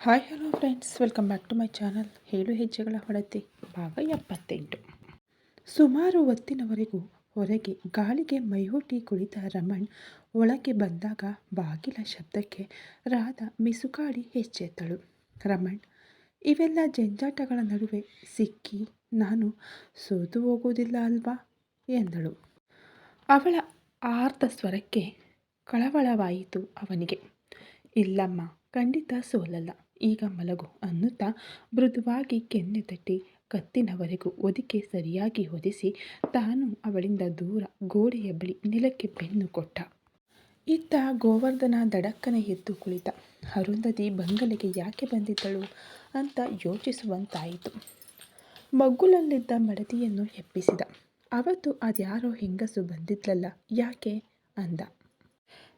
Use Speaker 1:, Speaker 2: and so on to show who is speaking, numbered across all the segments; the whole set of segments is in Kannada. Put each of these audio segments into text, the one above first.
Speaker 1: Hi hello friends welcome back to my channel ಏಳು ಹೆಜ್ಜೆಗಳ ಹೊಡತೆ ಭಾಗ ಎಪ್ಪತ್ತೆಂಟು. ಸುಮಾರು ಹೊತ್ತಿನವರೆಗೂ ಹೊರಗೆ ಗಾಳಿಗೆ ಮೈಹೊಟ್ಟಿ ಕುಳಿತ ರಮಣ್ ಒಳಗೆ ಬಂದಾಗ ಬಾಗಿಲ ಶಬ್ದಕ್ಕೆ ರಾದ ಮಿಸುಕಾಡಿ ಹೆಚ್ಚೆತ್ತಳು ರಮಣ್, ಇವೆಲ್ಲ ಜಂಜಾಟಗಳ ನಡುವೆ ಸಿಕ್ಕಿ ನಾನು ಸೋತು ಹೋಗೋದಿಲ್ಲ ಅಲ್ವಾ? ಎಂದಳು. ಅವಳ ಆರ್ತ ಸ್ವರಕ್ಕೆ ಕಳವಳವಾಯಿತು ಅವನಿಗೆ. ಇಲ್ಲಮ್ಮ, ಖಂಡಿತ ಸೋಲಲ್ಲ. ಈಗ ಮಲಗು ಅನ್ನುತ್ತಾ ಮೃದುವಾಗಿ ಕೆನ್ನೆ ತಟ್ಟಿ ಕತ್ತಿನವರೆಗೂ ಒದಿಕೆ ಸರಿಯಾಗಿ ಹೊದಿಸಿ ತಾನು ಅವಳಿಂದ ದೂರ ಗೋಡೆಯ ಬಳಿ ನೆಲಕ್ಕೆ ಬೆನ್ನು ಕೊಟ್ಟ. ಇತ್ತ ಗೋವರ್ಧನ ದಡಕ್ಕನೆ ಎದ್ದು ಕುಳಿತ. ಅರುಂಧತಿ ಬಂಗಲೆಗೆ ಯಾಕೆ ಬಂದಿದ್ದಳು ಅಂತ ಯೋಚಿಸುವಂತಾಯಿತು. ಮಗ್ಗುಲಲ್ಲಿದ್ದ ಮಡದಿಯನ್ನು ಎಪ್ಪಿಸಿದ ಅವತ್ತು ಅದ್ಯಾರೋ ಹೆಂಗಸು ಬಂದಿದ್ಲಲ್ಲ, ಯಾಕೆ? ಅಂದ.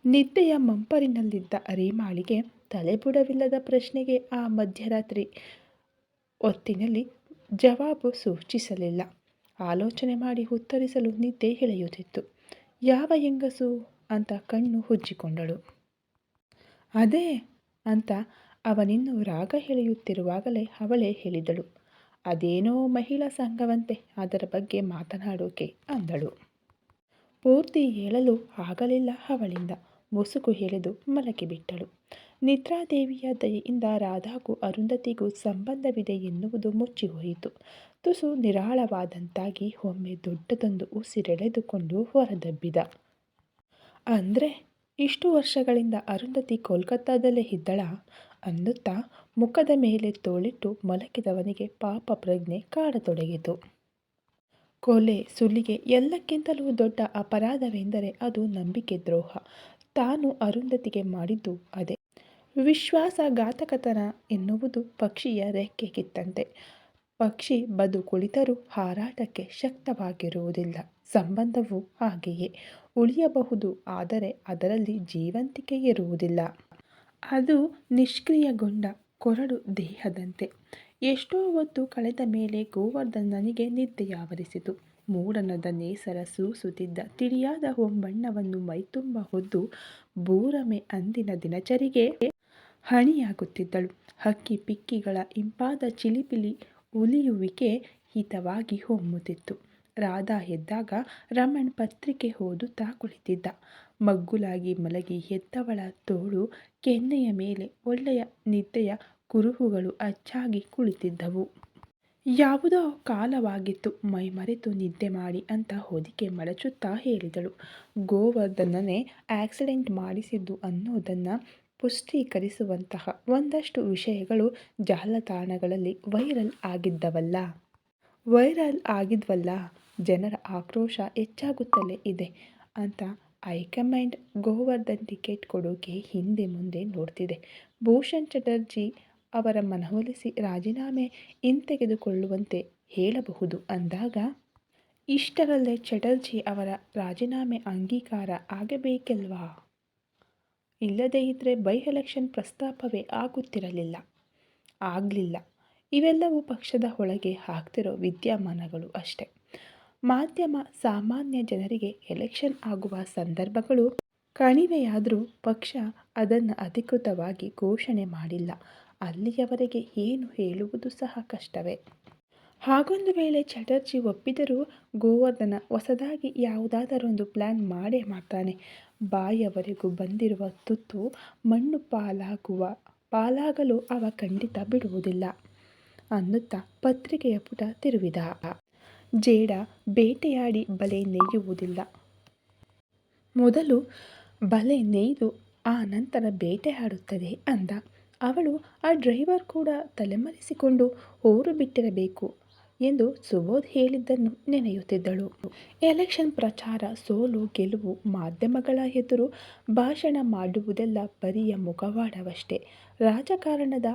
Speaker 1: ನಿದ್ದೆಯ ಮಂಪರಿನಲ್ಲಿದ್ದ ಅರಿಮಾಳಿಗೆ ತಲೆಬುಡವಿಲ್ಲದ ಪ್ರಶ್ನೆಗೆ ಆ ಮಧ್ಯರಾತ್ರಿ ಹೊತ್ತಿನಲ್ಲಿ ಜವಾಬು ಸೂಚಿಸಲಿಲ್ಲ. ಆಲೋಚನೆ ಮಾಡಿ ಉತ್ತರಿಸಲು ನಿದ್ದೆ ಎಳೆಯುತ್ತಿತ್ತು. ಯಾವ ಹೆಂಗಸು ಅಂತ ಕಣ್ಣು ಹುಜ್ಜಿಕೊಂಡಳು. ಅದೇ ಅಂತ ಅವನಿನ್ನು ರಾಗ ಎಳೆಯುತ್ತಿರುವಾಗಲೇ ಅವಳೇ ಹೇಳಿದಳು. ಅದೇನೋ ಮಹಿಳಾ ಸಂಘವಂತೆ ಅದರ ಬಗ್ಗೆ ಮಾತನಾಡೋಕೆ ಅಂದಳು. ಪೂರ್ತಿ ಹೇಳಲು ಆಗಲಿಲ್ಲ ಅವಳಿಂದ. ಮುಸುಕು ಎಳೆದು ಮಲಗಿಬಿಟ್ಟಳು. ನಿದ್ರಾದೇವಿಯ ದಯೆಯಿಂದ ರಾಧಾಗೂ ಅರುಂಧತಿಗೂ ಸಂಬಂಧವಿದೆ ಎನ್ನುವುದು ಮುಚ್ಚಿಹೋಯಿತು. ತುಸು ನಿರಾಳವಾದಂತಾಗಿ ಒಮ್ಮೆ ದೊಡ್ಡದೊಂದು ಉಸಿರೆಳೆದುಕೊಂಡು ಹೊರದಬ್ಬಿದ. ಅಂದರೆ, ಇಷ್ಟು ವರ್ಷಗಳಿಂದ ಅರುಂಧತಿ ಕೋಲ್ಕತ್ತಾದಲ್ಲೇ ಇದ್ದಳ? ಅನ್ನುತ್ತಾ ಮುಖದ ಮೇಲೆ ತೋಳಿಟ್ಟು ಮಲಕಿದವನಿಗೆ ಪಾಪ ಪ್ರಜ್ಞೆ ಕಾಡತೊಡಗಿತು. ಕೊಲೆ, ಸುಲಿಗೆ ಎಲ್ಲಕ್ಕಿಂತಲೂ ದೊಡ್ಡ ಅಪರಾಧವೆಂದರೆ ಅದು ನಂಬಿಕೆ ದ್ರೋಹ. ತಾನು ಅರುಂಧತಿಗೆ ಮಾಡಿದ್ದು ಅದೇ. ವಿಶ್ವಾಸಘಾತಕತನ ಎನ್ನುವುದು ಪಕ್ಷಿಯ ರೆಕ್ಕೆ ಕಿತ್ತಂತೆ ಪಕ್ಷಿ ಬದು ಕುಳಿತರೂ ಹಾರಾಟಕ್ಕೆ ಶಕ್ತವಾಗಿರುವುದಿಲ್ಲ. ಸಂಬಂಧವು ಹಾಗೆಯೇ. ಉಳಿಯಬಹುದು ಆದರೆ ಅದರಲ್ಲಿ ಜೀವಂತಿಕೆ ಇರುವುದಿಲ್ಲ. ಅದು ನಿಷ್ಕ್ರಿಯಗೊಂಡ ಕೊರಡು ದೇಹದಂತೆ. ಎಷ್ಟೋ ಹೊತ್ತು ಕಳೆದ ಮೇಲೆ ಗೋವರ್ಧನನಿಗೆ ನಿದ್ದೆಯಾವರಿಸಿತು. ಮೂಡನದ ನೇಸರ ಸೂಸುತ್ತಿದ್ದ ತಿಳಿಯಾದ ಹೊಂಬಣ್ಣವನ್ನು ಮೈತುಂಬ ಹೊದ್ದು ಬೂರಮೆ ಅಂದಿನ ದಿನಚರಿಗೆ ಹಣಿಯಾಗುತ್ತಿದ್ದಳು. ಹಕ್ಕಿ ಪಿಕ್ಕಿಗಳ ಇಂಪಾದ ಚಿಲಿಪಿಲಿ ಉಲಿಯುವಿಕೆ ಹಿತವಾಗಿ ಹೊಮ್ಮುತ್ತಿತ್ತು. ರಾಧಾ ಎದ್ದಾಗ ರಮಣ್ ಪತ್ರಿಕೆ ಓದುತ್ತಾ ಕುಳಿತಿದ್ದ. ಮಗ್ಗುಲಾಗಿ ಮಲಗಿ ಎದ್ದವಳ ತೋಳು ಕೆನ್ನೆಯ ಮೇಲೆ ಒಳ್ಳೆಯ ನಿದ್ದೆಯ ಕುರುಹುಗಳು ಅಚ್ಚಾಗಿ ಕುಳಿತಿದ್ದವು. ಯಾವುದೋ ಕಾಲವಾಗಿತ್ತು ಮೈಮರೆತು ನಿದ್ದೆ ಮಾಡಿ ಅಂತ ಹೊದಿಕೆ ಮಡಚುತ್ತಾ ಹೇಳಿದಳು. ಗೋವರ್ಧನನೇ ಆಕ್ಸಿಡೆಂಟ್ ಮಾಡಿಸಿದ್ದು ಅನ್ನೋದನ್ನು ಪುಷ್ಟೀಕರಿಸುವಂತಹ ಒಂದಷ್ಟು ವಿಷಯಗಳು ಜಾಲತಾಣಗಳಲ್ಲಿ ವೈರಲ್ ಆಗಿದ್ದವಲ್ಲ. ವೈರಲ್ ಆಗಿದ್ವಲ್ಲ, ಜನರ ಆಕ್ರೋಶ ಹೆಚ್ಚಾಗುತ್ತಲೇ ಇದೆ ಅಂತ ಹೈಕಮಾಂಡ್ ಗೋವರ್ಧನ್ ಟಿಕೆಟ್ ಕೊಡೋಕೆ ಹಿಂದೆ ಮುಂದೆ ನೋಡ್ತಿದೆ. ಭೂಷಣ್ ಚಟರ್ಜಿ ಅವರ ಮನವೊಲಿಸಿ ರಾಜೀನಾಮೆ ಹಿಂತೆಗೆದುಕೊಳ್ಳುವಂತೆ ಹೇಳಬಹುದು ಅಂದಾಗ, ಇಷ್ಟರಲ್ಲೇ ಚಟರ್ಜಿ ಅವರ ರಾಜೀನಾಮೆ ಅಂಗೀಕಾರ ಆಗಬೇಕಲ್ವಾ? ಇಲ್ಲದೇ ಇದ್ದರೆ ಬೈ ಎಲೆಕ್ಷನ್ ಪ್ರಸ್ತಾಪವೇ ಆಗುತ್ತಿರಲಿಲ್ಲ. ಆಗಲಿಲ್ಲ. ಇವೆಲ್ಲವೂ ಪಕ್ಷದ ಒಳಗೆ ಆಗ್ತಿರೋ ವಿದ್ಯಮಾನಗಳು ಅಷ್ಟೆ. ಮಾಧ್ಯಮ ಸಾಮಾನ್ಯ ಜನರಿಗೆ ಎಲೆಕ್ಷನ್ ಆಗುವ ಸಂದರ್ಭಗಳು ಕಣಿವೆಯಾದರೂ ಪಕ್ಷ ಅದನ್ನು ಅಧಿಕೃತವಾಗಿ ಘೋಷಣೆ ಮಾಡಿಲ್ಲ. ಅಲ್ಲಿಯವರೆಗೆ ಏನು ಹೇಳುವುದು ಸಹ ಕಷ್ಟವೇ. ಹಾಗೊಂದು ವೇಳೆ ಚಟರ್ಜಿ ಒಪ್ಪಿದರೂ ಗೋವರ್ಧನ ಹೊಸದಾಗಿ ಯಾವುದಾದರೊಂದು ಪ್ಲ್ಯಾನ್ ಮಾಡೇ ಮಾಡ್ತಾನೆ. ಬಾಯವರೆಗೂ ಬಂದಿರುವ ತುತ್ತು ಮಣ್ಣು ಪಾಲಾಗುವ, ಪಾಲಾಗಲು ಅವ ಖಂಡಿತ ಬಿಡುವುದಿಲ್ಲ. ಅನ್ನುತ್ತಾ ಪತ್ರಿಕೆಯ ಪುಟ ತಿರುವಿದ. ಜೇಡ ಬೇಟೆಯಾಡಿ ಬಲೆ ನೇಯುವುದಿಲ್ಲ. ಮೊದಲು ಬಲೆ ನೇಯ್ದು ಆ ನಂತರ ಬೇಟೆಯಾಡುತ್ತದೆ ಅಂದ. ಅವಳು ಆ ಡ್ರೈವರ್ ಕೂಡ ತಲೆಮರೆಸಿಕೊಂಡು ಊರು ಬಿಟ್ಟಿರಬೇಕು. ಎಂದು ಸುಬೋಧ್ ಹೇಳಿದ್ದನ್ನು ನೆನೆಯುತ್ತಿದ್ದಳು. ಎಲೆಕ್ಷನ್ ಪ್ರಚಾರ, ಸೋಲು, ಗೆಲುವು, ಮಾಧ್ಯಮಗಳ ಎದುರು ಭಾಷಣ ಮಾಡುವುದೆಲ್ಲ ಬರಿಯ ಮುಖವಾಡವಷ್ಟೇ. ರಾಜಕಾರಣದ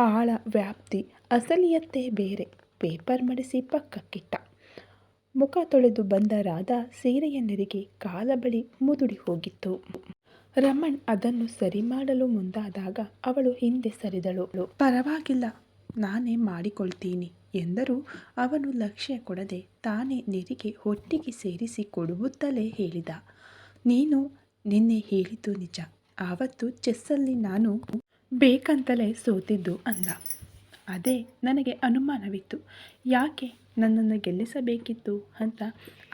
Speaker 1: ಆಳ, ವ್ಯಾಪ್ತಿ, ಅಸಲಿಯತ್ತೇ ಬೇರೆ. ಪೇಪರ್ ಮಡಿಸಿ ಪಕ್ಕಕ್ಕಿಟ್ಟ. ಮುಖ ತೊಳೆದು ಬಂದ ರಾದ ಸೀರೆಯ ನೆರಿಗೆ ಕಾಲ ಬಳಿ ಮುದುಡಿ ಹೋಗಿತ್ತು. ರಮಣ್ ಅದನ್ನು ಸರಿ ಮಾಡಲು ಮುಂದಾದಾಗ ಅವಳು ಹಿಂದೆ ಸರಿದಳು. ಪರವಾಗಿಲ್ಲ, ನಾನೇ ಮಾಡಿಕೊಳ್ತೀನಿ. ಎಂದರೂ ಅವನು ಲಕ್ಷ್ಯ ಕೊಡದೆ ತಾನೇ ನೆರಿಗೆ ಒಟ್ಟಿಗೆ ಸೇರಿಸಿ ಕೊಡುವುತ್ತಲೇ ಹೇಳಿದ. ನೀನು ನಿನ್ನೆ ಹೇಳಿದ್ದು ನಿಜ. ಆವತ್ತು ಚೆಸ್ಸಲ್ಲಿ ನಾನು ಬೇಕಂತಲೇ ಸೋತಿದ್ದು ಅಂದ. ಅದೇ ನನಗೆ ಅನುಮಾನವಿತ್ತು. ಯಾಕೆ ನನ್ನನ್ನು ಗೆಲ್ಲಿಸಬೇಕಿತ್ತು ಅಂತ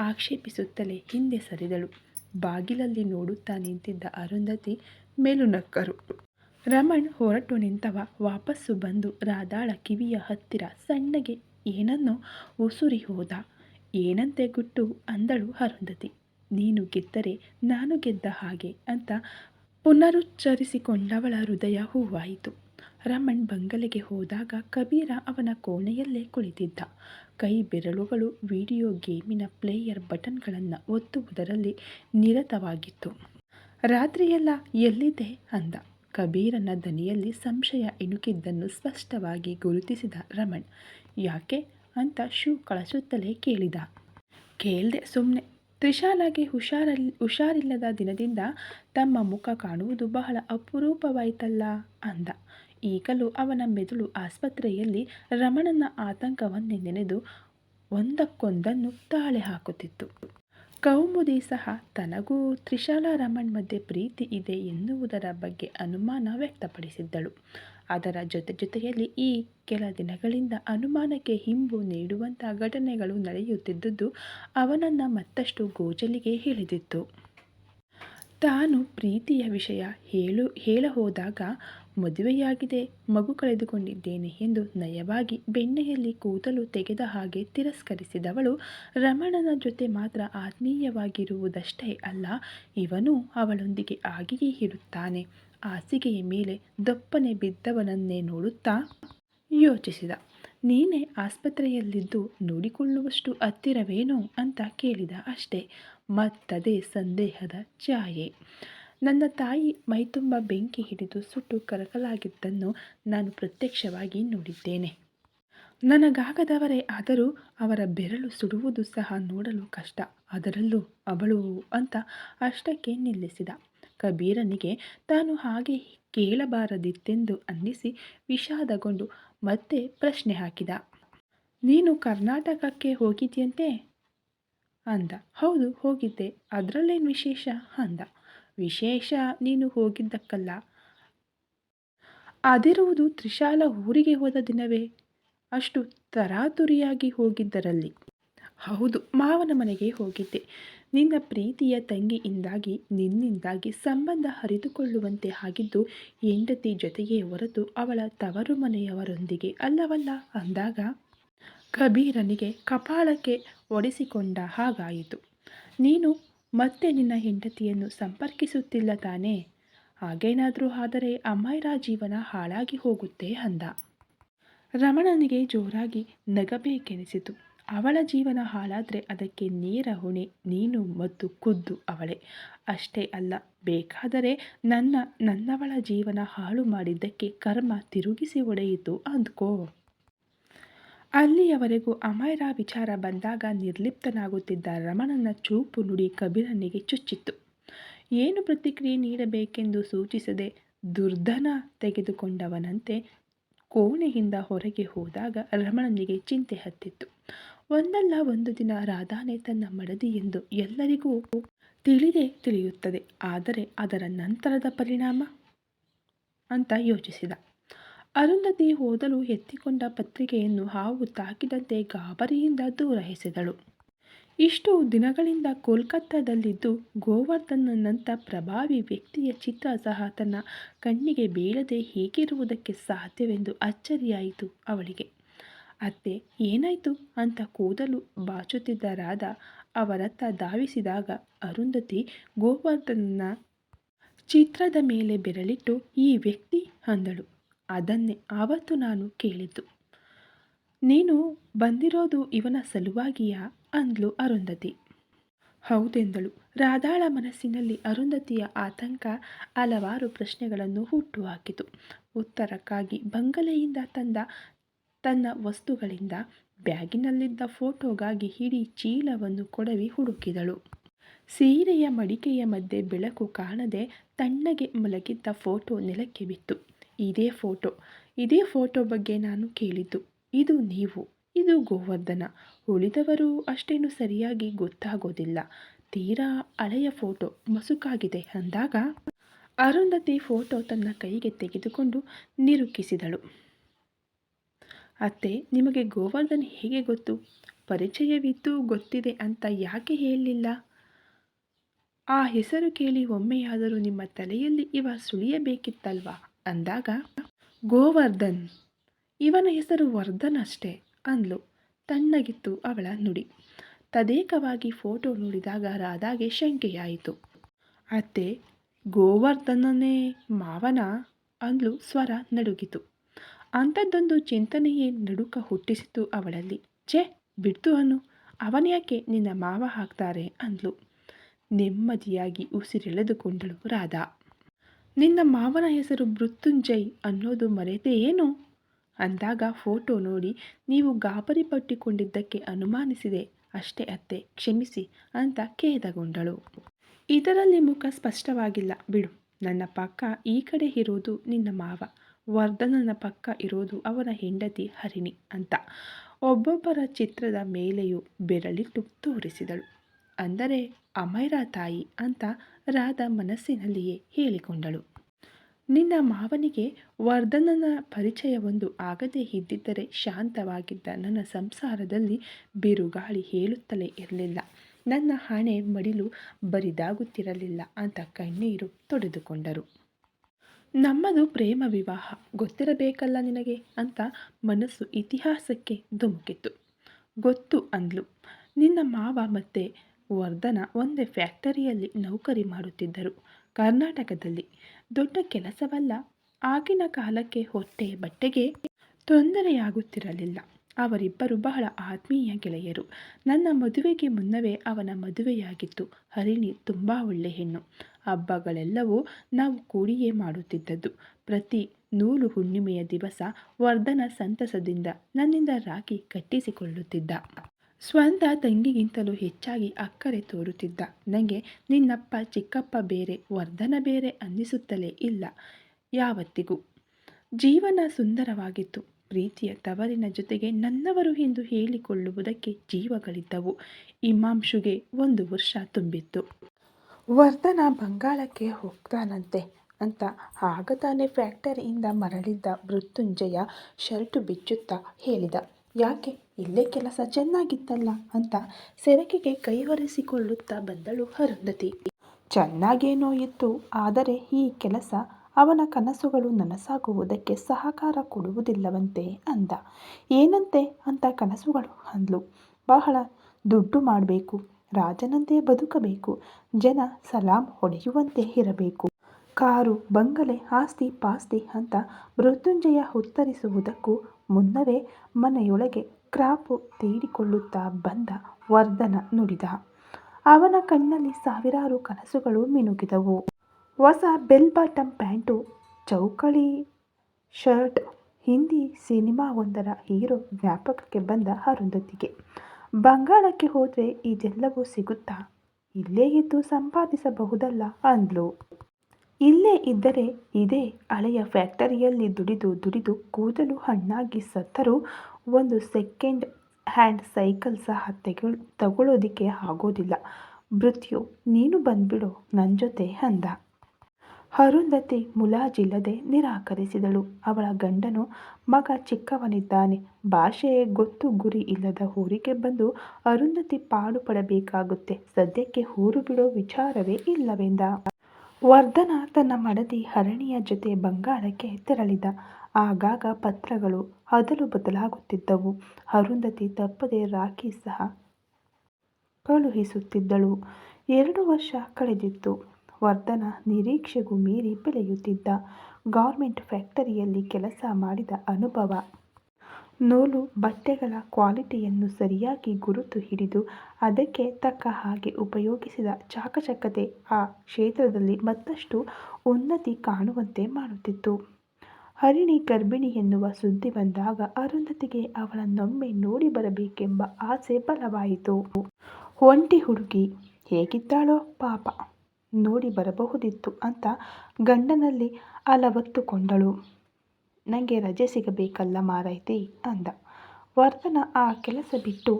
Speaker 1: ಆಕ್ಷೇಪಿಸುತ್ತಲೇ ಹಿಂದೆ ಸರಿದಳು. ಬಾಗಿಲಲ್ಲಿ ನೋಡುತ್ತಾ ನಿಂತಿದ್ದ ಅರುಂಧತಿ ಮೇಲುನಕ್ಕರು. ರಮಣ್ ಹೊರಟು ನಿಂತವ. ವಾಪಸ್ಸು ಬಂದು ರಾಧಾಳ ಕಿವಿಯ ಹತ್ತಿರ ಸಣ್ಣಗೆ ಏನನ್ನೋ ಉಸುರಿ ಹೋದ. ಏನಂತೆ ಗುಟ್ಟು ಅಂದಳು ಅರುಂಧತಿ. ನೀನು ಗೆದ್ದರೆ ನಾನು ಗೆದ್ದ ಹಾಗೆ ಅಂತ ಪುನರುಚ್ಚರಿಸಿಕೊಂಡವಳ ಹೃದಯ ಹೂವಾಯಿತು. ರಮಣ್ ಬಂಗಲೆಗೆ ಹೋದಾಗ ಕಬೀರ ಅವನ ಕೋಣೆಯಲ್ಲೇ ಕುಳಿತಿದ್ದ. ಕೈ ಬೆರಳುಗಳು ವಿಡಿಯೋ ಗೇಮಿನ ಪ್ಲೇಯರ್ ಬಟನ್ಗಳನ್ನು ಒತ್ತುವುದರಲ್ಲಿ ನಿರತವಾಗಿತ್ತು. ರಾತ್ರಿಯೆಲ್ಲ ಎಲ್ಲಿದೆ? ಅಂದ. ಕಬೀರನ ದನಿಯಲ್ಲಿ ಸಂಶಯ ಇಣುಕಿದ್ದನ್ನು ಸ್ಪಷ್ಟವಾಗಿ ಗುರುತಿಸಿದ ರಮಣ್, ಯಾಕೆ? ಅಂತ ಶೂ ಕಳಚುತ್ತಲೇ ಕೇಳಿದ. ಕೇಳ್ದೆ ಸುಮ್ಮನೆ ತ್ರಿಶಾಲಾಗೆ ಹುಷಾರಲ್ಲಿ ಹುಷಾರಿಲ್ಲದ ದಿನದಿಂದ ತಮ್ಮ ಮುಖ ಕಾಣುವುದು ಬಹಳ ಅಪರೂಪವಾಯಿತಲ್ಲ? ಅಂದ. ಈಗಲೂ ಅವನ ಮೆದುಳು ಆಸ್ಪತ್ರೆಯಲ್ಲಿ ರಮಣನ ಆತಂಕವನ್ನೇ ನೆನೆದು ಒಂದಕ್ಕೊಂದನ್ನು ತಾಳೆ ಹಾಕುತ್ತಿತ್ತು. ಕೌಮುದಿ ಸಹ ತನಗೂ ತ್ರಿಶಾಲಾ ರಮಣ್ ಮಧ್ಯೆ ಪ್ರೀತಿ ಇದೆ ಎನ್ನುವುದರ ಬಗ್ಗೆ ಅನುಮಾನ ವ್ಯಕ್ತಪಡಿಸಿದ್ದಳು. ಅದರ ಜೊತೆ ಜೊತೆಯಲ್ಲಿ ಈ ಕೆಲ ದಿನಗಳಿಂದ ಅನುಮಾನಕ್ಕೆ ಹಿಂಬು ನೀಡುವಂಥ ಘಟನೆಗಳು ನಡೆಯುತ್ತಿದ್ದುದು ಅವನನ್ನು ಮತ್ತಷ್ಟು ಗೋಜಲಿಗೆ ಹೇಳಿದಿತ್ತು ತಾನು ಪ್ರೀತಿಯ ವಿಷಯ ಹೇಳು ಹೇಳ ಹೋದಾಗ ಮದುವೆಯಾಗಿದೆ, ಮಗು ಕಳೆದುಕೊಂಡಿದ್ದೇನೆ ಎಂದು ನಯವಾಗಿ ಬೆಣ್ಣೆಯಲ್ಲಿ ಕೂದಲು ತೆಗೆದ ಹಾಗೆ ತಿರಸ್ಕರಿಸಿದವಳು, ರಮಣನ ಜೊತೆ ಮಾತ್ರ ಆತ್ಮೀಯವಾಗಿರುವುದಷ್ಟೇ ಅಲ್ಲ, ಇವನು ಅವಳೊಂದಿಗೆ ಆಗಿಯೇ ಇರುತ್ತಾನೆ. ಹಾಸಿಗೆಯ ಮೇಲೆ ದಪ್ಪನೆ ಬಿದ್ದವನನ್ನೇ ನೋಡುತ್ತಾ ಯೋಚಿಸಿದ, ನೀನೇ ಆಸ್ಪತ್ರೆಯಲ್ಲಿದ್ದು ನೋಡಿಕೊಳ್ಳುವಷ್ಟು ಹತ್ತಿರವೇನೋ ಅಂತ ಕೇಳಿದ ಅಷ್ಟೇ, ಮತ್ತದೇ ಸಂದೇಹದ ಛಾಯೆ. ನನ್ನ ತಾಯಿ ಮೈತುಂಬ ಬೆಂಕಿ ಹಿಡಿದು ಸುಟ್ಟು ಕರಕಲಾಗಿದ್ದನ್ನು ನಾನು ಪ್ರತ್ಯಕ್ಷವಾಗಿ ನೋಡಿದ್ದೇನೆ. ನನಗಾಗದವರೇ ಆದರೂ ಅವರ ಬೆರಳು ಸುಡುವುದು ಸಹ ನೋಡಲು ಕಷ್ಟ. ಅದರಲ್ಲೂ ಅವಳು ಅಂತ ಅಷ್ಟಕ್ಕೆ ನಿಲ್ಲಿಸಿದ. ಕಬೀರನಿಗೆ ತಾನು ಹಾಗೆ ಕೇಳಬಾರದಿತ್ತೆಂದು ಅನ್ನಿಸಿ ವಿಷಾದಗೊಂಡು ಮತ್ತೆ ಪ್ರಶ್ನೆ ಹಾಕಿದ. ನೀನು ಕರ್ನಾಟಕಕ್ಕೆ ಹೋಗಿದ್ಯಂತೆ? ಅಂದ. ಹೌದು, ಹೋಗಿದ್ದೆ. ಅದರಲ್ಲೇನು ವಿಶೇಷ? ಅಂದ. ವಿಶೇಷ ನೀನು ಹೋಗಿದ್ದಕ್ಕಲ್ಲ. ಅದಿರುವುದು ತ್ರಿಶಾಲ ಊರಿಗೆ ಹೋದ ದಿನವೇ. ಅಷ್ಟು ತರಾತುರಿಯಾಗಿ ಹೋಗಿದ್ದರಲ್ಲಿ. ಹೌದು, ಮಾವನ ಮನೆಗೆ ಹೋಗಿದ್ದೆ. ನಿನ್ನ ಪ್ರೀತಿಯ ತಂಗಿಯಿಂದಾಗಿ, ನಿನ್ನಿಂದಾಗಿ ಸಂಬಂಧ ಹರಿದುಕೊಳ್ಳುವಂತೆ ಆಗಿದ್ದು, ಹೆಂಡತಿ ಜೊತೆಗೆ ಹೊರತು ಅವಳ ತವರು ಮನೆಯವರೊಂದಿಗೆ ಅಲ್ಲವಲ್ಲ? ಅಂದಾಗ ಕಬೀರನಿಗೆ ಕಪಾಳಕ್ಕೆ ಒಡಿಸಿಕೊಂಡ ಹಾಗಾಯಿತು. ನೀನು ಮತ್ತೆ ನಿನ್ನ ಹೆಂಡತಿಯನ್ನು ಸಂಪರ್ಕಿಸುತ್ತಿಲ್ಲ ತಾನೇ? ಹಾಗೇನಾದರೂ ಆದರೆ ಅಮ್ಮಾಯಿರ ಜೀವನ ಹಾಳಾಗಿ ಹೋಗುತ್ತೆ ಅಂದ. ರಮಣನಿಗೆ ಜೋರಾಗಿ ನಗಬೇಕೆನಿಸಿತು. ಅವಳ ಜೀವನ ಹಾಳಾದರೆ ಅದಕ್ಕೆ ನೇರ ಹೊಣೆ, ನೀನು ಮತ್ತು ಖುದ್ದು ಅವಳೆ. ಅಷ್ಟೇ ಅಲ್ಲ, ಬೇಕಾದರೆ ನನ್ನ, ನನ್ನವಳ ಜೀವನ ಹಾಳು ಮಾಡಿದ್ದಕ್ಕೆ ಕರ್ಮ ತಿರುಗಿಸಿ ಒಡೆಯಿತು ಅಂದ್ಕೋ. ಅಲ್ಲಿಯವರೆಗೂ ಅಮೈರ ವಿಚಾರ ಬಂದಾಗ ನಿರ್ಲಿಪ್ತನಾಗುತ್ತಿದ್ದ ರಮಣನ ಚೂಪು ನುಡಿ ಕಬೀರನಿಗೆ ಚುಚ್ಚಿತ್ತು. ಏನು ಪ್ರತಿಕ್ರಿಯೆ ನೀಡಬೇಕೆಂದು ಸೂಚಿಸದೆ ದುರ್ಧನ ತೆಗೆದುಕೊಂಡವನಂತೆ ಕೋಣೆಯಿಂದ ಹೊರಗೆ ಹೋದಾಗ ರಮಣನಿಗೆ ಚಿಂತೆ ಹತ್ತಿತ್ತು. ಒಂದಲ್ಲ ಒಂದು ದಿನ ರಾಧಾನೇ ತನ್ನ ಮಡದಿ ಎಂದು ಎಲ್ಲರಿಗೂ ತಿಳಿದೇ ತಿಳಿಯುತ್ತದೆ. ಆದರೆ ಅದರ ನಂತರದ ಪರಿಣಾಮ? ಅಂತ ಯೋಚಿಸಿದ. ಅರುಂಧತಿ ಓದಲು ಎತ್ತಿಕೊಂಡ ಪತ್ರಿಕೆಯನ್ನು ಹಾವು ತಾಕಿದಂತೆ ಗಾಬರಿಯಿಂದ ದೂರ ಎಸೆದಳು ಇಷ್ಟು ದಿನಗಳಿಂದ ಕೋಲ್ಕತ್ತಾದಲ್ಲಿದ್ದು ಗೋವರ್ಧನ್ನಂಥ ಪ್ರಭಾವಿ ವ್ಯಕ್ತಿಯ ಚಿತ್ರ ಸಹ ತನ್ನ ಕಣ್ಣಿಗೆ ಬೀಳದೆ ಹೇಗಿರುವುದಕ್ಕೆ ಸಾಧ್ಯವೆಂದು ಅಚ್ಚರಿಯಾಯಿತು ಅವಳಿಗೆ. ಅತ್ತೆ, ಏನಾಯಿತು ಅಂತ ಕೂದಲು ಬಾಚುತ್ತಿದ್ದ ರಾಧ ಅವರತ್ತ ಧಾವಿಸಿದಾಗ ಅರುಂಧತಿ ಗೋವರ್ಧನನ ಚಿತ್ರದ ಮೇಲೆ ಬೆರಳಿಟ್ಟು, ಈ ವ್ಯಕ್ತಿ ಅಂದಳು. ಅದನ್ನೇ ಆವತ್ತು ನಾನು ಕೇಳಿದ್ದು. ನೀನು ಬಂದಿರೋದು ಇವನ ಸಲುವಾಗಿಯಾ? ಅಂದ್ಲು ಅರುಂಧತಿ. ಹೌದೆಂದಳು. ರಾಧಾಳ ಮನಸ್ಸಿನಲ್ಲಿ ಅರುಂಧತಿಯ ಆತಂಕ ಹಲವಾರು ಪ್ರಶ್ನೆಗಳನ್ನು ಹುಟ್ಟುಹಾಕಿತು ಉತ್ತರಕ್ಕಾಗಿ ಬಂಗಲೆಯಿಂದ ತಂದ ತನ್ನ ವಸ್ತುಗಳಿಂದ ಬ್ಯಾಗಿನಲ್ಲಿದ್ದ ಫೋಟೋಗಾಗಿ ಹಿಡಿ ಚೀಲವನ್ನು ಕೊಡವಿ ಹುಡುಕಿದಳು. ಸೀರೆಯ ಮಡಿಕೆಯ ಮಧ್ಯೆ ಬೆಳಕು ಕಾಣದೆ ತಣ್ಣಗೆ ಮಲಗಿದ್ದ ಫೋಟೋ ನೆಲಕ್ಕೆ ಬಿತ್ತು. ಇದೇ ಫೋಟೋ. ಇದೇ ಫೋಟೋ ಬಗ್ಗೆ ನಾನು ಕೇಳಿದ್ದು, ಇದು ನೀವು, ಇದು ಗೋವರ್ಧನ. ಉಳಿದವರು ಅಷ್ಟೇನು ಸರಿಯಾಗಿ ಗೊತ್ತಾಗೋದಿಲ್ಲ. ತೀರಾ ಹಳೆಯ ಫೋಟೋ, ಮಸುಕಾಗಿದೆ ಅಂದಾಗ? ಅರುಂಧತಿ ಫೋಟೋ ತನ್ನ ಕೈಗೆ ತೆಗೆದುಕೊಂಡು ನಿರೂಪಿಸಿದಳು. ಅತ್ತೆ, ನಿಮಗೆ ಗೋವರ್ಧನ್ ಹೇಗೆ ಗೊತ್ತು? ಪರಿಚಯವಿದ್ದು ಗೊತ್ತಿದೆ ಅಂತ ಯಾಕೆ ಹೇಳಲಿಲ್ಲ ಆ ಹೆಸರು ಕೇಳಿ ಒಮ್ಮೆಯಾದರೂ ನಿಮ್ಮ ತಲೆಯಲ್ಲಿ ಇವ ಸುಳಿಯಬೇಕಿತ್ತಲ್ವಾ? ಅಂದಾಗ, ಗೋವರ್ಧನ್, ಇವನ ಹೆಸರು ವರ್ಧನ್ ಅಷ್ಟೇ ಅಂದ್ಲು. ತಣ್ಣಗಿತ್ತು ಅವಳ ನುಡಿ. ತದೇಕವಾಗಿ ಫೋಟೋ ನೋಡಿದಾಗ ರಾಧಾಗೆ ಶಂಕೆಯಾಯಿತು. ಅತ್ತೆ, ಗೋವರ್ಧನನೇ ಮಾವನ? ಅಂದ್ಲು ಸ್ವರ ನಡುಗಿತು. ಅಂಥದ್ದೊಂದು ಚಿಂತನೆಯೇ ನಡುಕ ಹುಟ್ಟಿಸಿತು ಅವಳಲ್ಲಿ. ಛೇ, ಬಿಡ್ತು ಅವನು ಅವನ್ಯಾಕೆ ನಿನ್ನ ಮಾವ ಹಾಕ್ತಾರೆ? ಅಂದ್ಲು. ನೆಮ್ಮದಿಯಾಗಿ ಉಸಿರೆಳೆದುಕೊಂಡಳು ರಾಧಾ. ನಿನ್ನ ಮಾವನ ಹೆಸರು ಮೃತ್ಯುಂಜಯ್ ಅನ್ನೋದು ಮರೆತೆ ಏನು? ಅಂದಾಗ ಫೋಟೋ ನೋಡಿ, ನೀವು ಗಾಬರಿ ಪಟ್ಟಿಕೊಂಡಿದ್ದಕ್ಕೆ ಅನುಮಾನಿಸಿದೆ. ಅಷ್ಟೇ ಅತ್ತೆ, ಕ್ಷಮಿಸಿ ಅಂತ ಖೇದಗೊಂಡಳು. ಇದರಲ್ಲಿ ಮುಖ ಸ್ಪಷ್ಟವಾಗಿಲ್ಲ. ಬಿಡು, ನನ್ನ ಪಕ್ಕ ಈ ಕಡೆ ಇರೋದು ನಿನ್ನ ಮಾವ. ವರ್ಧನನ ಪಕ್ಕ ಇರೋದು ಅವನ ಹೆಂಡತಿ ಹರಿಣಿ ಅಂತ ಒಬ್ಬೊಬ್ಬರ ಚಿತ್ರದ ಮೇಲೆಯೂ ಬೆರಳಿಟ್ಟು ತೋರಿಸಿದಳು. ಅಂದರೆ ಅಮೈರಾ ತಾಯಿ ಅಂತ ರಾಧ ಮನಸ್ಸಿನಲ್ಲಿಯೇ ಹೇಳಿಕೊಂಡಳು. ನಿನ್ನ ಮಾವನಿಗೆ ವರ್ಧನನ ಪರಿಚಯವೊಂದು ಆಗದೇ ಇದ್ದಿದ್ದರೆ ಶಾಂತವಾಗಿದ್ದ ನನ್ನ ಸಂಸಾರದಲ್ಲಿ ಬಿರುಗಾಳಿ ಹೇಳುತ್ತಲೇ ಇರಲಿಲ್ಲ. ನನ್ನ ಹಣೆ ಮಡಿಲು ಬರಿದಾಗುತ್ತಿರಲಿಲ್ಲ ಅಂತ ಕಣ್ಣೀರು ತೊಡೆದುಕೊಂಡರು. ನಮ್ಮದು ಪ್ರೇಮ ವಿವಾಹ, ಗೊತ್ತಿರಬೇಕಲ್ಲ ನಿನಗೆ ಅಂತ ಮನಸ್ಸು ಇತಿಹಾಸಕ್ಕೆ ಧುಮುಕಿತು ಗೊತ್ತು ಅಂದ್ಲು. ನಿನ್ನ ಮಾವ ಮತ್ತೆ ವರ್ಧನ ಒಂದೇ ಫ್ಯಾಕ್ಟರಿಯಲ್ಲಿ ನೌಕರಿ ಮಾಡುತ್ತಿದ್ದರು. ಕರ್ನಾಟಕದಲ್ಲಿ ದೊಡ್ಡ ಕೆಲಸವಲ್ಲ. ಆಗಿನ ಕಾಲಕ್ಕೆ ಹೊಟ್ಟೆ ಬಟ್ಟೆಗೆ ತೊಂದರೆಯಾಗುತ್ತಿರಲಿಲ್ಲ. ಅವರಿಬ್ಬರು ಬಹಳ ಆತ್ಮೀಯ ಗೆಳೆಯರು. ನನ್ನ ಮದುವೆಗೆ ಮುನ್ನವೇ ಅವನ ಮದುವೆಯಾಗಿತ್ತು. ಹರಿಣಿ ತುಂಬ ಒಳ್ಳೆ ಹೆಣ್ಣು. ಹಬ್ಬಗಳೆಲ್ಲವೂ ನಾವು ಕೂಡಿಯೇ ಮಾಡುತ್ತಿದ್ದದ್ದು. ಪ್ರತಿ ನೂಲು ಹುಣ್ಣಿಮೆಯ ದಿವಸ ವರ್ಧನ ಸಂತಸದಿಂದ ನನ್ನಿಂದ ರಾಗಿ ಕಟ್ಟಿಸಿಕೊಳ್ಳುತ್ತಿದ್ದ. ಸ್ವಂತ ತಂಗಿಗಿಂತಲೂ ಹೆಚ್ಚಾಗಿ ಅಕ್ಕರೆ ತೋರುತ್ತಿದ್ದ. ನನಗೆ ನಿನ್ನಪ್ಪ ಚಿಕ್ಕಪ್ಪ ಬೇರೆ, ವರ್ಧನ ಬೇರೆ ಅನ್ನಿಸುತ್ತಲೇ ಇಲ್ಲ ಯಾವತ್ತಿಗೂ. ಜೀವನ ಸುಂದರವಾಗಿತ್ತು. ಪ್ರೀತಿಯ ತವರಿನ ಜೊತೆಗೆ ನನ್ನವರು ಎಂದು ಹೇಳಿಕೊಳ್ಳುವುದಕ್ಕೆ ಜೀವಗಳಿದ್ದವು. ಇಮಾಂಶುಗೆ ಒಂದು ವರ್ಷ ತುಂಬಿತ್ತು. ವರ್ಧನ ಬಂಗಾಳಕ್ಕೆ ಹೋಗ್ತಾನಂತೆ ಅಂತ ಆಗ ತಾನೇ ಫ್ಯಾಕ್ಟರಿಯಿಂದ ಮರಳಿದ್ದ ಮೃತ್ಯುಂಜಯ ಶರ್ಟು ಬಿಚ್ಚುತ್ತಾ ಹೇಳಿದ, ಯಾಕೆ ಇಲ್ಲೇ ಕೆಲಸ ಚೆನ್ನಾಗಿತ್ತಲ್ಲ ಅಂತ ಸೆರಕಿಗೆ ಕೈವರೆಸಿಕೊಳ್ಳುತ್ತಾ ಬಂದಳು ಅರುಂಧತಿ. ಚೆನ್ನಾಗೇನೋ ಇತ್ತು, ಆದರೆ ಈ ಕೆಲಸ ಅವನ ಕನಸುಗಳು ನನಸಾಗುವುದಕ್ಕೆ ಸಹಕಾರ ಕೊಡುವುದಿಲ್ಲವಂತೆ ಅಂದ. ಏನಂತೆ ಅಂತ ಕನಸುಗಳು ಅಂದ್ಲು. ಬಹಳ ದುಡ್ಡು ಮಾಡಬೇಕು, ರಾಜನಂತೆ ಬದುಕಬೇಕು, ಜನ ಸಲಾಂ ಹೊಡೆಯುವಂತೆ ಇರಬೇಕು. ಕಾರು, ಬಂಗಲೆ, ಆಸ್ತಿ ಪಾಸ್ತಿ ಅಂತ ಮೃತ್ಯುಂಜಯ ಉತ್ತರಿಸುವುದಕ್ಕೂ ಮುನ್ನವೇ ಮನೆಯೊಳಗೆ ಕ್ರಾಪು ತೀಡಿಕೊಳ್ಳುತ್ತಾ ಬಂದ ವರ್ಧನ ನುಡಿದ. ಅವನ ಕಣ್ಣಲ್ಲಿ ಸಾವಿರಾರು ಕನಸುಗಳು ಮಿನುಗಿದವು. ಹೊಸ ಬೆಲ್ ಬಾಟಮ್ ಪ್ಯಾಂಟು, ಚೌಕಳಿ ಶರ್ಟ್, ಹಿಂದಿ ಸಿನಿಮಾವೊಂದರ ಹೀರೋ ಜ್ಞಾಪಕಕ್ಕೆ ಬಂದ ಅರುಂಧತಿಗೆ. ಬಂಗಾಳಕ್ಕೆ ಹೋದರೆ ಇದೆಲ್ಲವೂ ಸಿಗುತ್ತಾ? ಇಲ್ಲೇ ಇದ್ದು ಸಂಪಾದಿಸಬಹುದಲ್ಲ ಅಂದ್ಲು. ಇಲ್ಲೇ ಇದ್ದರೆ ಇದೇ ಹಳೆಯ ಫ್ಯಾಕ್ಟರಿಯಲ್ಲಿ ದುಡಿದು ದುಡಿದು ಕೂದಲು ಹಣ್ಣಾಗಿ ಸತ್ತರೂ ಒಂದು ಸೆಕೆಂಡ್ ಹ್ಯಾಂಡ್ ಸೈಕಲ್ ಸಹ ತೆಗೊಳ್ ತಗೊಳ್ಳೋದಕ್ಕೆ ಆಗೋದಿಲ್ಲ. ಮೃತ್ಯು, ನೀನು ಬಂದ್ಬಿಡು ನನ್ನ ಜೊತೆ ಅಂದ. ಅರುಂಧತಿ ಮುಲಾಜಿಲ್ಲದೆ ನಿರಾಕರಿಸಿದಳು. ಅವಳ ಗಂಡನು, ಮಗ ಚಿಕ್ಕವನಿದ್ದಾನೆ. ಭಾಷೆಯೇ ಗೊತ್ತು ಗುರಿ ಇಲ್ಲದ ಊರಿಗೆ ಬಂದು ಅರುಂಧತಿ ಪಾಡು ಪಡಬೇಕಾಗುತ್ತೆ. ಸದ್ಯಕ್ಕೆ ಊರು ಬಿಡೋ ವಿಚಾರವೇ ಇಲ್ಲವೆಂದ. ವರ್ಧನ ತನ್ನ ಮಡದಿ ಹರಣಿಯ ಜೊತೆ ಬಂಗಾಳಕ್ಕೆ ತೆರಳಿದ. ಆಗಾಗ ಪತ್ರಗಳು ಅದಲು ಬದಲಾಗುತ್ತಿದ್ದವು. ಅರುಂಧತಿ ತಪ್ಪದೆ ರಾಖಿ ಸಹ ಕಳುಹಿಸುತ್ತಿದ್ದಳು. ಎರಡು ವರ್ಷ ಕಳೆದಿತ್ತು. ವರ್ಧನ ನಿರೀಕ್ಷೆಗೂ ಮೀರಿ ಬೆಳೆಯುತ್ತಿದ್ದ ಗಾರ್ಮೆಂಟ್ ಫ್ಯಾಕ್ಟರಿಯಲ್ಲಿ ಕೆಲಸ ಮಾಡಿದ ಅನುಭವ. ನೂಲು ಬಟ್ಟೆಗಳ ಕ್ವಾಲಿಟಿಯನ್ನು ಸರಿಯಾಗಿ ಗುರುತು ಹಿಡಿದು ಅದಕ್ಕೆ ತಕ್ಕ ಹಾಗೆ ಉಪಯೋಗಿಸಿದ ಚಾಕಚಕ್ಯತೆ ಆ ಕ್ಷೇತ್ರದಲ್ಲಿ ಮತ್ತಷ್ಟು ಉನ್ನತಿ ಕಾಣುವಂತೆ ಮಾಡುತ್ತಿತ್ತು. ಹರಿಣಿ ಗರ್ಭಿಣಿ ಎನ್ನುವ ಸುದ್ದಿ ಬಂದಾಗ ಅರುಂಧತಿಗೆ ಅವಳನ್ನೊಮ್ಮೆ ನೋಡಿ ಬರಬೇಕೆಂಬ ಆಸೆ ಬಲವಾಯಿತು. ಒಂಟಿ ಹುಡುಗಿ, ಹೇಗಿದ್ದಾಳೋ ಪಾಪ, ನೋಡಿ ಬರಬಹುದಿತ್ತು ಅಂತ ಗಂಡನಲ್ಲಿ ಅಲವತ್ತುಕೊಂಡಳು. ನನಗೆ ರಜೆ ಸಿಗಬೇಕಲ್ಲ ಮಾರೈತಿ ಅಂದ. ವರ್ಧನ ಆ ಕೆಲಸ ಬಿಟ್ಟು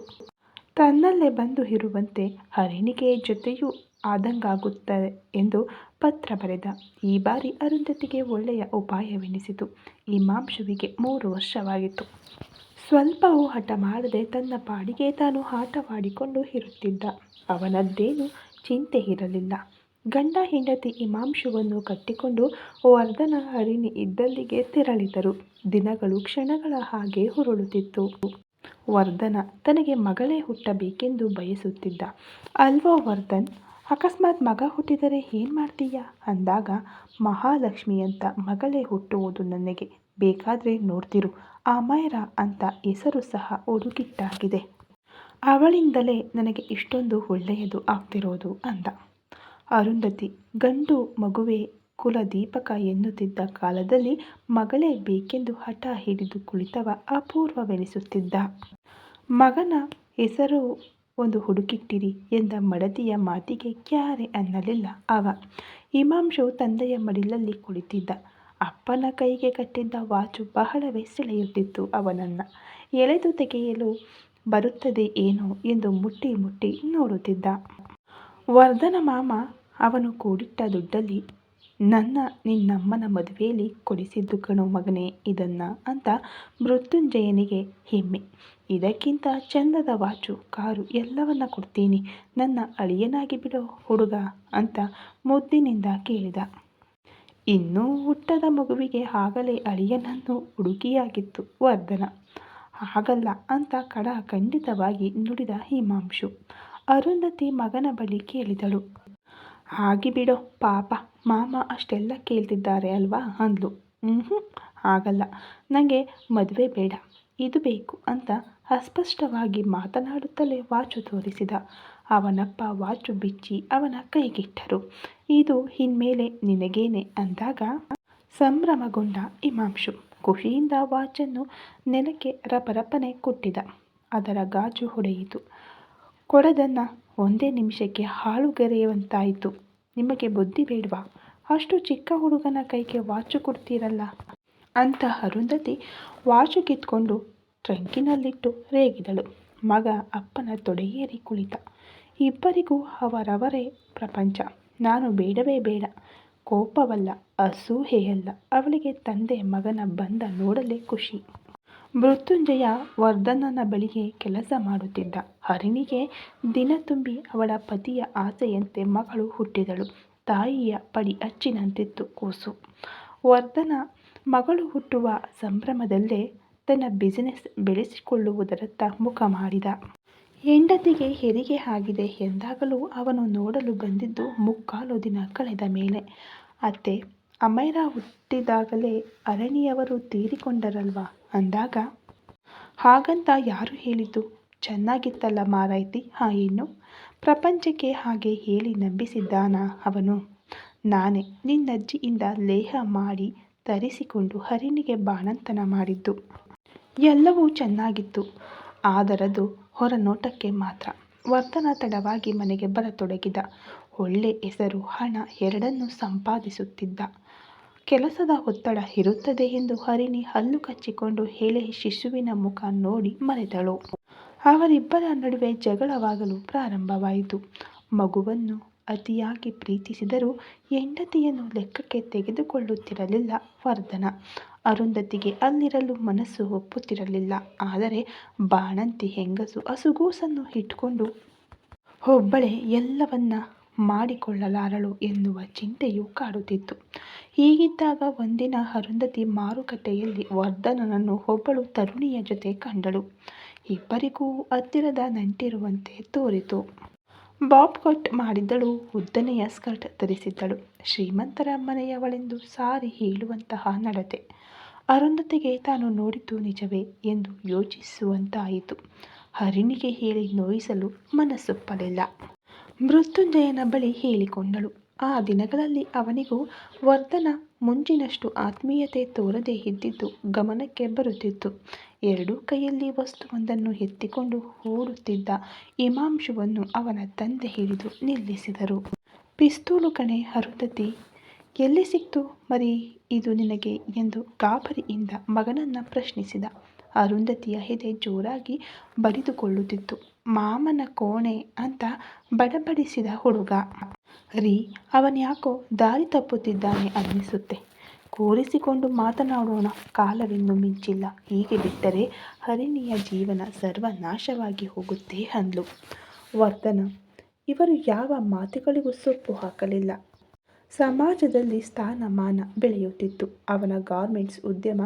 Speaker 1: ತನ್ನಲ್ಲೇ ಬಂದು ಇರುವಂತೆ ಹರಿಣಿಗೆ ಜೊತೆಯೂ ಆದಂಗಾಗುತ್ತದೆ ಎಂದು ಪತ್ರ ಬರೆದ. ಈ ಬಾರಿ ಅರುಂಧತಿಗೆ ಒಳ್ಳೆಯ ಉಪಾಯವೆನಿಸಿತು. ಹಿಮಾಂಶುವಿಗೆ ಮೂರು ವರ್ಷವಾಗಿತ್ತು. ಸ್ವಲ್ಪವೂ ಹಠ ಮಾಡದೆ ತನ್ನ ಪಾಡಿಗೆ ತಾನು ಆಟವಾಡಿಕೊಂಡು ಇರುತ್ತಿದ್ದ. ಅವನದ್ದೇನು ಚಿಂತೆ ಇರಲಿಲ್ಲ. ಗಂಡ ಹೆಂಡತಿ ಹಿಮಾಂಶುವನ್ನು ಕಟ್ಟಿಕೊಂಡು ವರ್ಧನ ಹರಿಣಿ ಇದ್ದಲ್ಲಿಗೆ ತೆರಳಿದರು. ದಿನಗಳು ಕ್ಷಣಗಳ ಹಾಗೆ ಹುರುಳುತ್ತಿತ್ತು ವರ್ಧನ ತನಗೆ ಮಗಳೇ ಹುಟ್ಟಬೇಕೆಂದು ಬಯಸುತ್ತಿದ್ದ. ಅಲ್ವೋ ವರ್ಧನ್? ಅಕಸ್ಮಾತ್ ಮಗ ಹುಟ್ಟಿದರೆ ಏನು ಮಾಡ್ತೀಯ? ಅಂದಾಗ, ಮಹಾಲಕ್ಷ್ಮಿ ಅಂತ ಮಗಳೇ ಹುಟ್ಟುವುದು ನನಗೆ. ಬೇಕಾದರೆ ನೋಡ್ತಿರು. ಅಮೈರಾ ಅಂತ ಹೆಸರು ಸಹ ಹುಡುಗಿಟ್ಟಾಗಿದೆ. ಅವಳಿಂದಲೇ ನನಗೆ ಇಷ್ಟೊಂದು ಒಳ್ಳೆಯದು ಆಗ್ತಿರೋದು ಅಂದ. ಅರುಂಧತಿ, ಗಂಡು ಮಗುವೆ ಕುಲದೀಪಕ ಎನ್ನುತ್ತಿದ್ದ ಕಾಲದಲ್ಲಿ ಮಗಳೇ ಬೇಕೆಂದು ಹಠ ಹಿಡಿದು ಕುಳಿತವ ಅಪೂರ್ವವೆನಿಸುತ್ತಿದ್ದ. ಮಗನ ಹೆಸರು ಒಂದು ಹುಡುಕಿಟ್ಟಿರಿ ಎಂದ ಮಡದಿಯ ಮಾತಿಗೆ ಕ್ಯಾರೆ ಅನ್ನಲಿಲ್ಲ ಅವ. ಹಿಮಾಂಶು ತಂದೆಯ ಮಡಿಲಲ್ಲಿ ಕುಳಿತಿದ್ದ. ಅಪ್ಪನ ಕೈಗೆ ಕಟ್ಟಿದ್ದ ವಾಚು ಬಹಳವೇ ಸೆಳೆಯುತ್ತಿತ್ತು ಅವನನ್ನು. ಎಳೆದು ತೆಗೆಯಲು ಬರುತ್ತದೆ ಏನೋ ಎಂದು ಮುಟ್ಟಿ ಮುಟ್ಟಿ ನೋಡುತ್ತಿದ್ದ. ವರ್ಧನ ಮಾಮ ಅವನು ಕೂಡಿಟ್ಟ ದುಡ್ಡಲ್ಲಿ, ನನ್ನ ನಿನ್ನಮ್ಮನ ಮದುವೆಯಲ್ಲಿ ಕೊಡಿಸಿದ್ದು ಕಣೋ ಮಗನೇ ಇದನ್ನ ಅಂತ ಮೃತ್ಯುಂಜಯನಿಗೆ ಹೆಮ್ಮೆ. ಇದಕ್ಕಿಂತ ಚಂದದ ವಾಚು, ಕಾರು ಎಲ್ಲವನ್ನ ಕೊಡ್ತೀನಿ. ನನ್ನ ಅಳಿಯನಾಗಿ ಬಿಡೋ ಹುಡುಗ ಅಂತ ಮುದ್ದಿನಿಂದ ಕೇಳಿದ. ಇನ್ನೂ ಹುಟ್ಟದ ಮಗುವಿಗೆ ಆಗಲೇ ಅಳಿಯನನ್ನು ಹುಡುಗಿಯಾಗಿತ್ತು ವರ್ಧನ. ಹಾಗಲ್ಲ ಅಂತ ಕಡ ಖಂಡಿತವಾಗಿ ನುಡಿದ ಹಿಮಾಂಶು. ಅರುಂಧತಿ ಮಗನ ಬಳಿ ಕೇಳಿದಳು. ಹಾಗೆ ಬಿಡೋ, ಪಾಪ, ಮಾಮ ಅಷ್ಟೆಲ್ಲ ಕೇಳ್ತಿದ್ದಾರೆ ಅಲ್ವಾ ಅಂದ್ಲು. ಹ್ಞೂ ಆಗಲ್ಲ ನನಗೆ ಮದುವೆ ಬೇಡ. ಇದು ಬೇಕು ಅಂತ ಅಸ್ಪಷ್ಟವಾಗಿ ಮಾತನಾಡುತ್ತಲೇ ವಾಚು ತೋರಿಸಿದ. ಅವನಪ್ಪ ವಾಚು ಬಿಚ್ಚಿ ಅವನ ಕೈಗಿಟ್ಟರು. ಇದು ಇನ್ಮೇಲೆ ನಿನಗೇನೆ ಅಂದಾಗ ಸಂಭ್ರಮಗೊಂಡ ಹಿಮಾಂಶು ಖುಷಿಯಿಂದ ವಾಚನ್ನು ನೆಲಕ್ಕೆ ರಪರಪನೆ ಕೊಟ್ಟಿದ. ಅದರ ಗಾಜು ಹೊಡೆಯಿತು. ಕೊಡದನ್ನು ಒಂದೇ ನಿಮಿಷಕ್ಕೆ ಹಾಳುಗೆರೆಯುವಂತಾಯಿತು ನಿಮಗೆ ಬುದ್ಧಿ ಬೇಡವಾ? ಅಷ್ಟು ಚಿಕ್ಕ ಹುಡುಗನ ಕೈಗೆ ವಾಚು ಕೊಡ್ತೀರಲ್ಲ? ಅಂತ ಅರುಂಧತಿ ವಾಚು ಕಿತ್ಕೊಂಡು ಟ್ರಂಕಿನಲ್ಲಿಟ್ಟು ರೇಗಿದಳು. ಮಗ ಅಪ್ಪನ ತೊಡೆಯೇರಿ ಕುಳಿತ. ಇಬ್ಬರಿಗೂ ಅವರವರೇ ಪ್ರಪಂಚ. ನಾನು ಬೇಡವೇ ಬೇಡ. ಕೋಪವಲ್ಲ ಅಸೂಹೆಯಲ್ಲ ಅವಳಿಗೆ ತಂದೆ ಮಗನ ಬಂದ ನೋಡಲೇ ಖುಷಿ. ಮೃತ್ಯುಂಜಯ ವರ್ಧನನ ಬಳಿಗೆ ಕೆಲಸ ಮಾಡುತ್ತಿದ್ದ. ಹರಿಣಿಗೆ ದಿನ ತುಂಬಿ ಅವಳ ಪತಿಯ ಆಸೆಯಂತೆ ಮಗಳು ಹುಟ್ಟಿದಳು. ತಾಯಿಯ ಪಡಿ ಅಚ್ಚಿನಂತಿತ್ತು ಕೂಸು. ವರ್ಧನ ಮಗಳು ಹುಟ್ಟುವ ಸಂಭ್ರಮದಲ್ಲೇ ತನ್ನ ಬಿಸಿನೆಸ್ ಬೆಳೆಸಿಕೊಳ್ಳುವುದರತ್ತ ಮುಖ ಮಾಡಿದ. ಹೆಂಡತಿಗೆ ಹೆರಿಗೆ ಆಗಿದೆ ಎಂದಾಗಲೂ ಅವನು ನೋಡಲು ಬಂದಿದ್ದು ಮುಕ್ಕಾಲು ದಿನ ಕಳೆದ ಮೇಲೆ. ಅತ್ತೆ ಅಮೈರಾ ಹುಟ್ಟಿದಾಗಲೇ ಅರಣಿಯವರು ತೀರಿಕೊಂಡರಲ್ವಾ? ಅಂದಾಗ, ಹಾಗಂತ ಯಾರು ಹೇಳಿದ್ದು? ಚೆನ್ನಾಗಿತ್ತಲ್ಲ ಮಾರಾಯ್ತಿ? ಆ ಹೆಣ್ಣು ಪ್ರಪಂಚಕ್ಕೆ ಹಾಗೆ ಹೇಳಿ ನಂಬಿಸಿದ್ದಾನ ಅವನು? ನಾನೇ, ನಿನ್ನಜ್ಜಿಯಿಂದ ಲೇಹ ಮಾಡಿ ತರಿಸಿಕೊಂಡು ಹರಿಣಿಗೆ ಬಾಣಂತನ ಮಾಡಿದ್ದು. ಎಲ್ಲವೂ ಚೆನ್ನಾಗಿತ್ತು. ಆದರದು ಹೊರನೋಟಕ್ಕೆ ಮಾತ್ರ. ವರ್ತನ ತಡವಾಗಿ ಮನೆಗೆ ಬರತೊಡಗಿದ. ಒಳ್ಳೆ ಹೆಸರು, ಹಣ ಎರಡನ್ನೂ ಸಂಪಾದಿಸುತ್ತಿದ್ದ. ಕೆಲಸದ ಒತ್ತಡ ಇರುತ್ತದೆ ಎಂದು ಹರಿಣಿ ಹಲ್ಲು ಕಚ್ಚಿಕೊಂಡು ಹೇಳಿ ಶಿಶುವಿನ ಮುಖ ನೋಡಿ ಮರೆತಳು. ಅವರಿಬ್ಬರ ನಡುವೆ ಜಗಳವಾಗಲು ಪ್ರಾರಂಭವಾಯಿತು. ಮಗುವನ್ನು ಅತಿಯಾಗಿ ಪ್ರೀತಿಸಿದರೂ ಹೆಂಡತಿಯನ್ನು ಲೆಕ್ಕಕ್ಕೆ ತೆಗೆದುಕೊಳ್ಳುತ್ತಿರಲಿಲ್ಲ ವರ್ಧನ ಅರುಂಧತಿಗೆ ಅಲ್ಲಿರಲು ಮನಸ್ಸು ಒಪ್ಪುತ್ತಿರಲಿಲ್ಲ. ಆದರೆ ಬಾಣಂತಿ ಹೆಂಗಸು ಹಸುಗೂಸನ್ನು ಇಟ್ಕೊಂಡು ಒಬ್ಬಳೇ, ಎಲ್ಲವನ್ನ ಮಾಡಿಕೊಳ್ಳಲಾರಳು ಎನ್ನುವ ಚಿಂತೆಯು ಕಾಡುತ್ತಿತ್ತು. ಹೀಗಿದ್ದಾಗ ಒಂದಿನ ಅರುಂಧತಿ ಮಾರುಕಟ್ಟೆಯಲ್ಲಿ ವರ್ಧನನನ್ನು ಒಬ್ಬಳು ತರುಣಿಯ ಜೊತೆ ಕಂಡಳು. ಇಬ್ಬರಿಗೂ ಹತ್ತಿರದ ನಂಟಿರುವಂತೆ ತೋರಿತು. ಬಾಬ್ ಕಟ್ ಮಾಡಿದ್ದಳು, ಉದ್ದನೆಯ ಸ್ಕರ್ಟ್ ಧರಿಸಿದ್ದಳು. ಶ್ರೀಮಂತರ ಮನೆಯವಳೆಂದು ಸಾರಿ ಹೇಳುವಂತಹ ನಡತೆ. ಅರುಂಧತಿಗೆ ತಾನು ನೋಡಿದ್ದು ನಿಜವೇ ಎಂದು ಯೋಚಿಸುವಂತಾಯಿತು. ಹರಿಣಿಗೆ ಹೇಳಿ ನೋಯಿಸಲು ಮನಸ್ಸೊಪ್ಪಲಿಲ್ಲ ಮೃತ್ಯುಂಜಯನ ಬಳಿ ಹೇಳಿಕೊಂಡಳು. ಆ ದಿನಗಳಲ್ಲಿ ಅವನಿಗೂ ವರ್ಧನ ಮುಂಚಿನಷ್ಟು ಆತ್ಮೀಯತೆ ತೋರದೇ ಇದ್ದಿದ್ದು ಗಮನಕ್ಕೆ ಬರುತ್ತಿತ್ತು. ಎರಡೂ ಕೈಯಲ್ಲಿ ವಸ್ತುವೊಂದನ್ನು ಎತ್ತಿಕೊಂಡು ಓಡುತ್ತಿದ್ದ ಹಿಮಾಂಶುವನ್ನು ಅವನ ತಂದೆ ಹಿಡಿದು ನಿಲ್ಲಿಸಿದರು. ಪಿಸ್ತೂಲು ಕಣೆ ಅರುಂಧತಿ ಎಲ್ಲಿ ಸಿಕ್ತು ಮರಿ? ಇದು ನಿನಗೆ? ಎಂದು ಗಾಬರಿಯಿಂದ ಮಗನನ್ನು ಪ್ರಶ್ನಿಸಿದ. ಅರುಂಧತಿಯ ಹೆದೆ ಜೋರಾಗಿ ಬಡಿದುಕೊಳ್ಳುತ್ತಿತ್ತು. ಮಾಮನ ಕೋಣೆ ಅಂತ ಬಡಬಡಿಸಿದ ಹುಡುಗ. ರೀ ಅವನ್ಯಾಕೋ ದಾರಿ ತಪ್ಪುತ್ತಿದ್ದಾನೆ ಅನ್ನಿಸುತ್ತೆ. ಕೂರಿಸಿಕೊಂಡು ಮಾತನಾಡೋಣ. ಕಾಲವಿನ್ನು ಮಿಂಚಿಲ್ಲ. ಹೀಗೆ ಬಿಟ್ಟರೆ ಹರಿಣಿಯ ಜೀವನ ಸರ್ವನಾಶವಾಗಿ ಹೋಗುತ್ತೆ ಅಂದ್ಲು. ವರ್ಧನ ಇವರು ಯಾವ ಮಾತುಗಳಿಗೂ ಸೊಪ್ಪು ಹಾಕಲಿಲ್ಲ. ಸಮಾಜದಲ್ಲಿ ಸ್ಥಾನಮಾನ ಬೆಳೆಯುತ್ತಿತ್ತು. ಅವನ ಗಾರ್ಮೆಂಟ್ಸ್ ಉದ್ಯಮ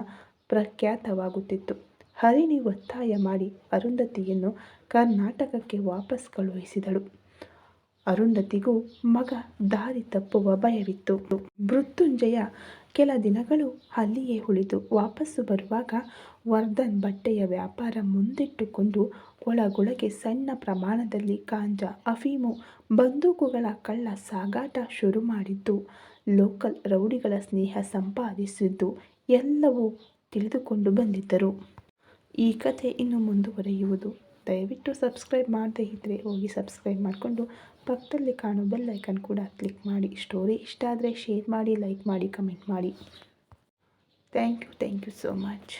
Speaker 1: ಪ್ರಖ್ಯಾತವಾಗುತ್ತಿತ್ತು. ಹರಿಣಿ ಒತ್ತಾಯ ಮಾಡಿ ಅರುಂಧತಿಯನ್ನು ಕರ್ನಾಟಕಕ್ಕೆ ವಾಪಸ್ ಕಳುಹಿಸಿದಳು. ಅರುಂಧತಿಗೂ ಮಗ ದಾರಿ ತಪ್ಪುವ ಭಯವಿತ್ತು. ಮೃತ್ಯುಂಜಯ ಕೆಲ ದಿನಗಳು ಅಲ್ಲಿಯೇ ಉಳಿದು ವಾಪಸ್ಸು ಬರುವಾಗ ವರ್ಧನ್ ಬಟ್ಟೆಯ ವ್ಯಾಪಾರ ಮುಂದಿಟ್ಟುಕೊಂಡು ಒಳಗೊಳಗೆ ಸಣ್ಣ ಪ್ರಮಾಣದಲ್ಲಿ ಗಾಂಜಾ, ಅಫೀಮು, ಬಂದೂಕುಗಳ ಕಳ್ಳ ಸಾಗಾಟ ಶುರು ಮಾಡಿದ್ದು. ಲೋಕಲ್ ರೌಡಿಗಳ ಸ್ನೇಹ ಸಂಪಾದಿಸಿದ್ದು ಎಲ್ಲವೂ ತಿಳಿದುಕೊಂಡು ಬಂದಿದ್ದರು. ಈ ಕಥೆ ಇನ್ನು ಮುಂದುವರೆಯುವುದು. ದಯವಿಟ್ಟು ಸಬ್ಸ್ಕ್ರೈಬ್ ಮಾಡದೇ ಇದ್ದರೆ ಹೋಗಿ ಸಬ್ಸ್ಕ್ರೈಬ್ ಮಾಡಿಕೊಂಡು ಪಕ್ಕದಲ್ಲಿ ಕಾಣೋ ಬೆಲ್ ಐಕನ್ ಕೂಡ ಕ್ಲಿಕ್ ಮಾಡಿ. ಸ್ಟೋರಿ ಇಷ್ಟ ಆದರೆ ಶೇರ್ ಮಾಡಿ, ಲೈಕ್ ಮಾಡಿ, ಕಮೆಂಟ್ ಮಾಡಿ. Thank you thank you so much.